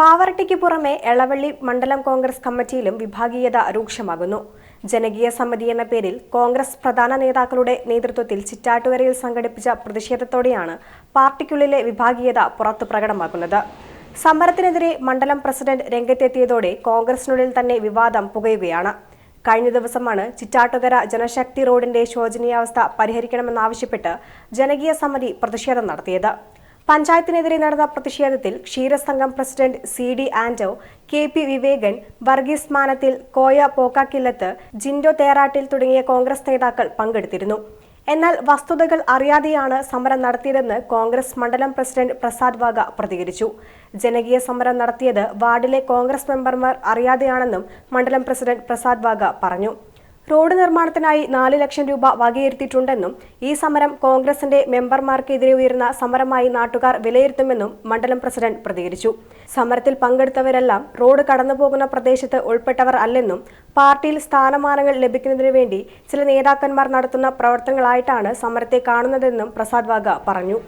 പാവറട്ടിക്ക് പുറമെ എളവള്ളി മണ്ഡലം കോൺഗ്രസ് കമ്മിറ്റിയിലും വിഭാഗീയത രൂക്ഷമാകുന്നു. ജനകീയ സമിതി എന്ന പേരിൽ കോൺഗ്രസ് പ്രധാന നേതാക്കളുടെ നേതൃത്വത്തിൽ ചിറ്റാട്ടുകരയിൽ സംഘടിപ്പിച്ച പ്രതിഷേധത്തോടെയാണ് പാർട്ടിക്കുള്ളിലെ വിഭാഗീയത പുറത്തു പ്രകടമാക്കുന്നത്. സമരത്തിനെതിരെ മണ്ഡലം പ്രസിഡന്റ് രംഗത്തെത്തിയതോടെ കോൺഗ്രസിനുള്ളിൽ തന്നെ വിവാദം പുകയുകയാണ്. കഴിഞ്ഞ ദിവസമാണ് ചിറ്റാട്ടുകര ജനശക്തി റോഡിന്റെ ശോചനീയാവസ്ഥ പരിഹരിക്കണമെന്നാവശ്യപ്പെട്ട് ജനകീയ സമിതി പ്രതിഷേധം നടത്തിയത്. പഞ്ചായത്തിനെതിരെ നടന്ന പ്രതിഷേധത്തിൽ ക്ഷീരസംഘം president C D Anto K P Vivekan Varghese Manathil Koya Pokkakkillath Jindo Therattil തുടങ്ങിയ കോൺഗ്രസ് നേതാക്കൾ പങ്കെടുത്തിരുന്നു. എന്നാൽ വസ്തുതകൾ അറിയാതെയാണ് സമരം നടത്തിയതെന്ന് കോൺഗ്രസ് മണ്ഡലം പ്രസിഡന്റ് പ്രസാദ് വാഗ പ്രതികരിച്ചു. ജനകീയ സമരം നടത്തിയത് വാർഡിലെ കോൺഗ്രസ് മെമ്പർമാർ അറിയാതെയാണെന്നും മണ്ഡലം പ്രസിഡന്റ് പ്രസാദ് വാഗ പറഞ്ഞു. റോഡ് നിർമ്മാണത്തിനായി നാല് ലക്ഷം രൂപ വകയിരുത്തിയിട്ടുണ്ടെന്നും ഈ സമരം കോൺഗ്രസിന്റെ മെമ്പർമാർക്കെതിരെ ഉയർന്ന സമരമായി നാട്ടുകാർ വിലയിരുത്തുമെന്നും മണ്ഡലം പ്രസിഡന്റ് പ്രതികരിച്ചു. സമരത്തിൽ പങ്കെടുത്തവരെല്ലാം റോഡ് കടന്നുപോകുന്ന പ്രദേശത്ത് ഉൾപ്പെട്ടവർ അല്ലെന്നും പാർട്ടിയിൽ സ്ഥാനമാനങ്ങൾ ലഭിക്കുന്നതിനു വേണ്ടി ചില നേതാക്കന്മാർ നടത്തുന്ന പ്രവർത്തനങ്ങളായിട്ടാണ് സമരത്തെ കാണുന്നതെന്നും പ്രസാദ് വാഗ പറഞ്ഞു.